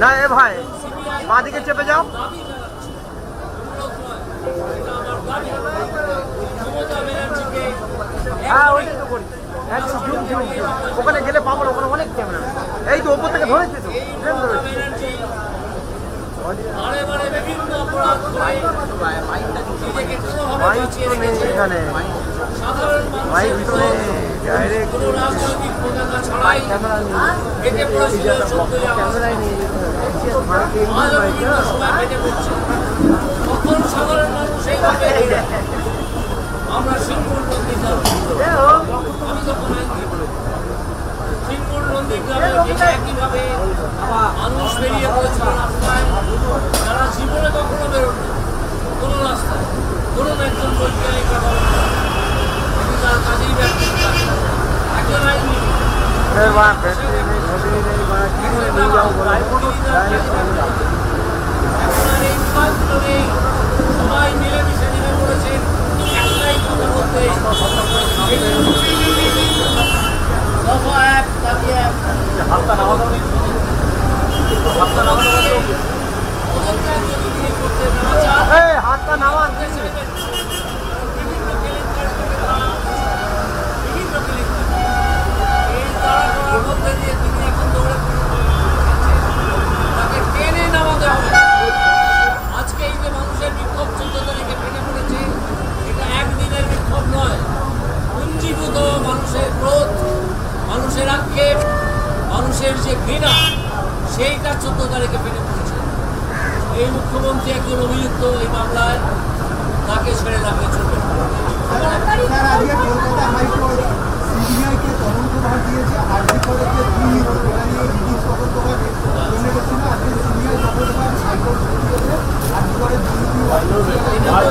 না এ ভাই সিবিআই বাঁ দিকে চেপে যাও। হ্যাঁ ঝুম। ওখানে গেলে পাবো না, ওখানে অনেক ক্যামেরা এই তো ওপর থেকে ধরেছে তো। মাইক তো নেই এখানে। মাইক তো নেই। কোনো রাজনৈতিক পতাকা ছাড়াই? কেটে পড়েছিল চোদ্দই আগস্ট ক্যামেরাই নেই মাইকে আজও বিভিন্ন সময় কেটে পড়ছে। তখন সাধারণ মানুষ এইভাবে আমরা সিঙ্গুর নন্দীগ্রাম আমি তখন আইন দিয়ে বলেছি। সিঙ্গুর নন্দীগ্রামে ঠিক একইভাবে মানুষ বেরিয়ে পড়েছিল রাস্তায়। যারা জীবনে কখনো বেরোন কোনো রাস্তায়। ধরুন একজন বৈজ্ঞানিক বা কোনো তিনি তার কাজেই ব্যস্ত থাকেন। একজন আইনজীবী এ বাবা ব্যাটারি নেই ঘড়ি নেই বা কি করে নিয়ে যাও বলো ডাইরেক্ট ক্যামেরা এখন আর এই বিভাগগুলো নেই সবাই মিলেমিশে নেমে পড়েছে একটাই কথা বলতে দফা এক দাবি এক হাতটা নামানো হাতটা নামানো তদন্তের যদি তিনি করতে না চান এই হাতটা নামান দেশে নেবেন। বিভিন্ন কেলেঙ্কারি করে তারা বিভিন্ন কেলেঙ্কারি এই তারা করার মধ্যে দিয়ে তিনি এখন দৌড়ে পড়েছেন। তাকে টেনে নামাতে হবে আজকে এই যে মানুষের বিক্ষোভ চোদ্দ তারিখে ফেটে পড়েছে এটা একদিনের বিক্ষোভ নয় পুঞ্জীভূত মানুষের ক্রোধ মানুষের মানুষের যে ঘৃণা, সেইটা চোদ্দ তারিখে ফেটে পড়েছে। এই মুখ্যমন্ত্রী একজন অভিযুক্ত এই মামলায় তাকে ছেড়ে রাখলে চলবে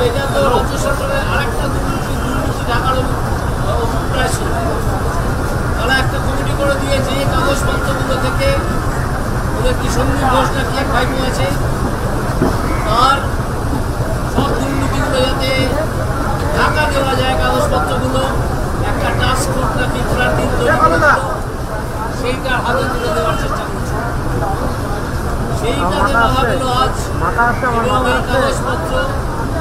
এটা তো রাজ্য সরকারের আরেকটা দুর্নীতি দুর্নীতি ঢাকার অভিপ্রায় ছিল। কমিটি করে দিয়েছে এই কাগজপত্রগুলো থেকে। ওদের কি সন্দীপ ঘোষ না কি এক ভাইপো আছে? তার সব দুর্নীতিগুলো যাতে ঢাকা দেওয়া যায় কাগজপত্রগুলো একটা টাস্ক ফোর্স নাকি করার দিন সেইটা হাতে তুলে দেওয়ার চেষ্টা করছে। সেইটা দেওয়া হলো আজ এবং এই কাগজপত্র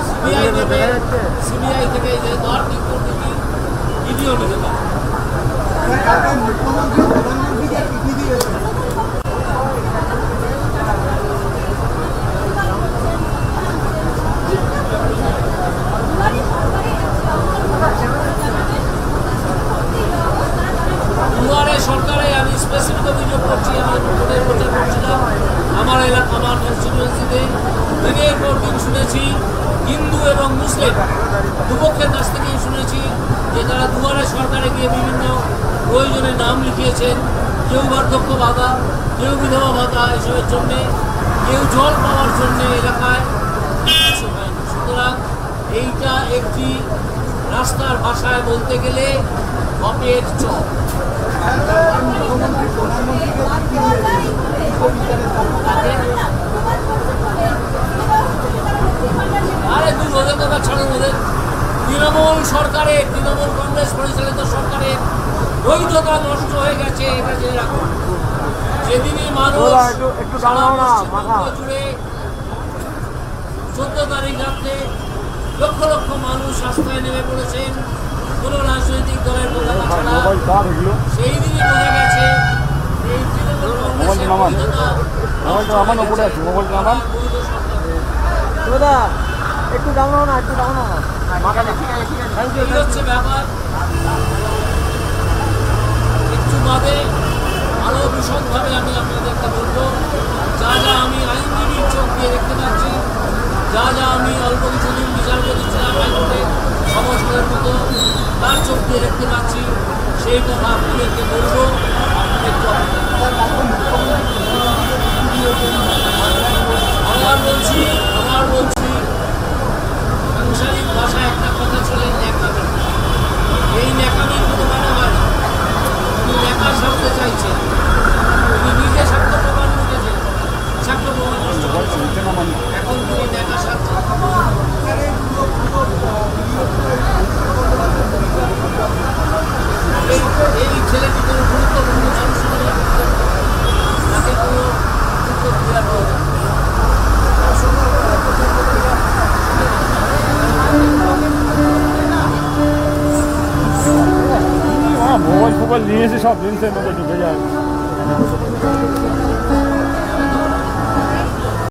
সিবিআই যাচ্ছে? সিবিআই থেকে যে দুর্নীতি ইডিও নিতে পারে। কালকে মুখ্যমন্ত্রী প্রধানমন্ত্রীকে চিঠি দিয়েছে দুয়ারে সরকারে আমি স্পেসিফিক অভিযোগ করছি আমি ভোটের প্রচার করছিলাম আমার এলাকা আমার কনস্টিটিউয়েন্সিতে দিনের পর শুনেছি হিন্দু এবং মুসলিম দুপক্ষের কাছ থেকেই শুনেছি যে তারা দুয়ারে সরকারে গিয়ে বিভিন্ন প্রয়োজনে নাম লিখিয়েছেন। কেউ বার্ধক্য ভাতা, কেউ বিধবা ভাতা এসবের জন্যে, কেউ জল পাওয়ার জন্যে এলাকায় সুতরাং এইটা একটি রাস্তার ভাষায় বলতে গেলে হপের চপ মুখ্যমন্ত্রী প্রধানমন্ত্রীকে চিঠি দিয়েছে আরে তুই ওদের কথা ছাড়ুন ওদের। তৃণমূল সরকারের তৃণমূল কংগ্রেস পরিচালিত সরকারের বৈধতা নষ্ট হয়ে গেছে এটা জেনে রাখুন। যেদিনই মানুষ। জুড়ে চোদ্দ তারিখ রাত্রে লক্ষ লক্ষ মানুষ রাস্তায় নেমে পড়েছেন। কোনো রাজনৈতিক দলের পতাকা ছাড়া। সেই দিনই বোঝা গেছে কংগ্রেসের বৈধতা মোবাইলটা আমার উপরে আছে মোবাইলটা সরকার দাদা একটু দাঁড়ানো না একটু না থ্যাংক ইউ হচ্ছে ব্যাপার একটু বাদে আমি আপনাদেরকে বলব যা যা আমি আইনজীবীর চোখ দিয়ে দেখতে পাচ্ছি যা যা আমি অল্প কিছুদিন বিচারপতি ছিলাম হাইকোর্টে সমস্তের মতো তার চোখ দিয়ে দেখতে পাচ্ছি সেই কথা আপনাদেরকে বলব। বলছি, আবার বলছি সাংসারিক ভাষায় একটা কথা চলে, ন্যাকামি। এই ন্যাকামির কোনো মানে হয় না। উনি ন্যাকা সারতে চাইছেন উনি নিজে সাক্ষ্য প্রমাণ রেখেছেন সাক্ষ্য প্রমাণ করেছেন এখন তিনি ন্যাকা এই এই ছেলেটি কোনো lisa e só vendo sem nada de velho.